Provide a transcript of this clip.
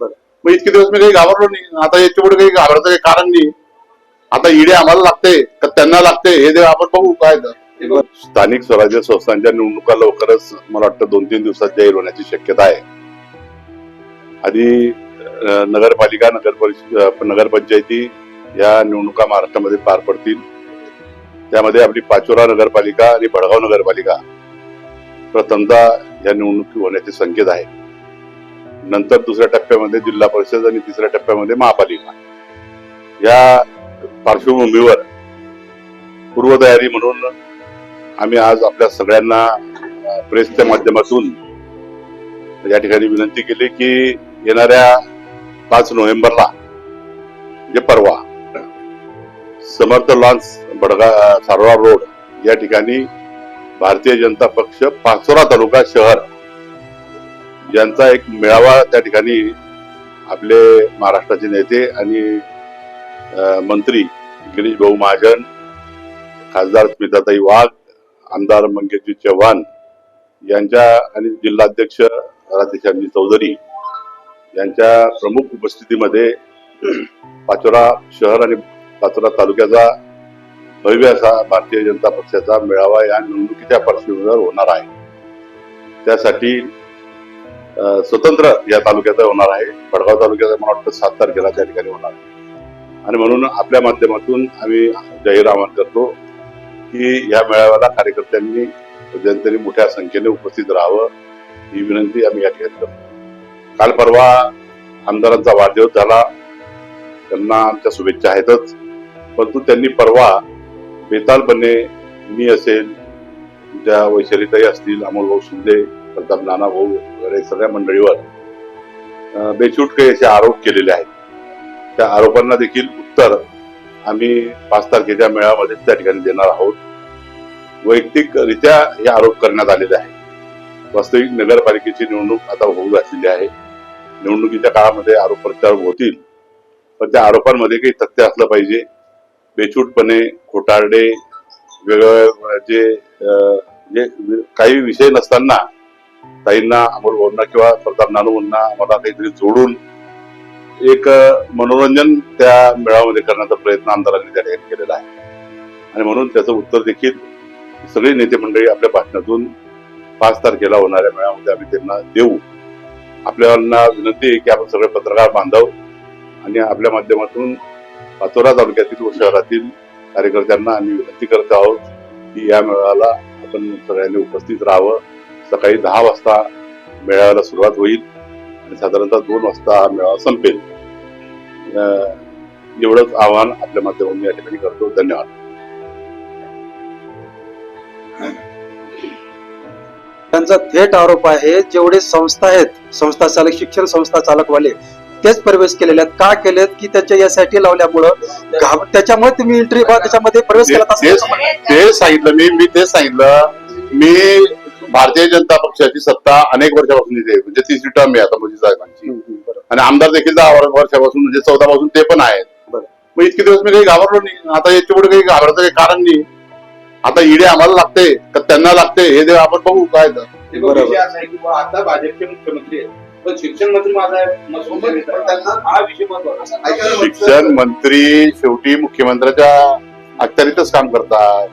बरं. मग इतके दिवस मी काही घाबरलो नाही. आता याच्यापुढे काही घाबरायचं काही कारण नाही. आता इडे आम्हाला लागते का त्यांना लागते हे देव आपण बघू काय तर. स्थानिक स्वराज्य संस्थांच्या निवडणुका लवकरच मला वाटतं दोन तीन दिवसात जाहीर होण्याची शक्यता आहे. आधी नगरपालिका नगर परिषद नगरपंचायती या निवडणुका महाराष्ट्रामध्ये पार पडतील. त्यामध्ये आपली पाचोरा नगरपालिका आणि भडगाव नगरपालिका प्रथमदा या निवडणुकी होण्याचे संकेत आहे. नंतर दुसऱ्या टप्प्यामध्ये जिल्हा परिषद आणि तिसऱ्या टप्प्यामध्ये महापालिका. या पार्श्वभूमीवर पूर्वतयारी म्हणून आम्ही आज आपल्या सगळ्यांना प्रेसच्या माध्यमातून या ठिकाणी विनंती केली की येणाऱ्या पाच नोव्हेंबरला जे परवा समर्थ लॉन्स बडगा सारोळा रोड या ठिकाणी भारतीय जनता पक्ष पाचोरा तालुका शहर यांचा एक मेळावा त्या ठिकाणी आपले महाराष्ट्राचे नेते आणि मंत्री गिरीश भाऊ महाजन खासदार स्मिताताई वाघ आमदार मंगेशजी चव्हाण यांच्या आणि जिल्हाध्यक्ष राधेशांजी चौधरी यांच्या प्रमुख उपस्थितीमध्ये पाचोरा शहर आणि पाचोरा तालुक्याचा भव्य असा भारतीय जनता पक्षाचा मेळावा या निवडणुकीच्या पार्श्वभूमीवर होणार आहे. त्यासाठी स्वतंत्र या तालुक्याचा होणार आहे. भडगाव तालुक्याचा मला वाटतं सात तारखेला त्या ठिकाणी होणार आहे. आणि म्हणून आपल्या माध्यमातून आम्ही जाहीर आवाहन करतो की या मेळाव्याला कार्यकर्त्यांनी जनतेने मोठ्या संख्येने उपस्थित राहावं ही विनंती आम्ही या ठिकाणी करतो. काल परवा आमदारांचा वाढदिवस झाला. त्यांना आमच्या शुभेच्छा आहेतच. परंतु त्यांनी परवा बेतालपणे मी असेल ज्या वैशालीताई असतील अमोलभाऊ शिंदे प्रताप नाना भाऊ वगैरे सगळ्या मंडळीवर बेचूट बेछूट काही असे आरोप केलेले आहेत. त्या आरोपांना देखील उत्तर आम्ही पाच तारखेच्या मेळाव्यामध्ये त्या ठिकाणी देणार आहोत. वैयक्तिकरित्या हे आरोप करण्यात आलेले आहेत. वास्तविक नगरपालिकेची निवडणूक आता होऊ घातलेली आहे. निवडणुकीच्या काळामध्ये आरोप प्रत्यारोप होतील. पण त्या आरोपांमध्ये काही तथ्य असलं पाहिजे. बेछूटपणे खोटारडे वेगवेगळे जे जे काही विषय नसताना ताईंना अमोल भाऊंना किंवा प्रताप नानूंना आम्हाला काहीतरी जोडून एक मनोरंजन त्या मेळाव्यामध्ये करण्याचा प्रयत्न आमदारांनी त्या ठिकाणी केलेला आहे. आणि म्हणून त्याचं उत्तर देखील सगळी नेते मंडळी आपल्या भाषणातून पाच तारखेला होणाऱ्या मेळाव्यामध्ये आम्ही त्यांना देऊ. आपल्याला विनंती आहे की आपण सगळे पत्रकार बांधव आणि आपल्या माध्यमातून पाचोरा तालुक्यातील व शहरातील कार्यकर्त्यांना आम्ही विनंती करत आहोत की या मेळाव्याला आपण सगळ्यांनी उपस्थित राहावं. सकाळी दहा वाजता मेळाव्याला सुरुवात होईल आणि साधारणतः दोन वाजता हा मेळावा संपेल. एवढंच आवाहन आपल्या माध्यमातून या ठिकाणी करतो. धन्यवाद. त्यांचा थेट आरोप आहे जेवढे संस्था आहेत संस्था चालक शिक्षण संस्था चालकवाले तेच प्रवेश केलेले आहेत. का केलेत? की त्याच्या यासाठी लावल्यामुळं त्याच्यामुळे तुम्ही एंट्री त्याच्यामध्ये प्रवेश केला तेच ते सांगितलं मी मी तेच सांगितलं. मी भारतीय जनता पक्षाची सत्ता अनेक वर्षापासून आहे. म्हणजे तिसरी टर्म आहे आता मोदी साहेबांची. आणि आमदार देखील दहा वर- वर्षापासून म्हणजे चौदा पासून ते पण आहेत. मग इतके दिवस मी काही घाबरलो नाही. आता याच्यापुढे काही घाबरायचं काही कारण नाही. आता ईडे आम्हाला लागते का त्यांना लागते हे देव आपण बघू काय तर. आता भाजपचे मुख्यमंत्री आहेत. हा शिक्षण मंत्री शेवटी मुख्यमंत्र्याच्या अखत्यारीतच काम करतात.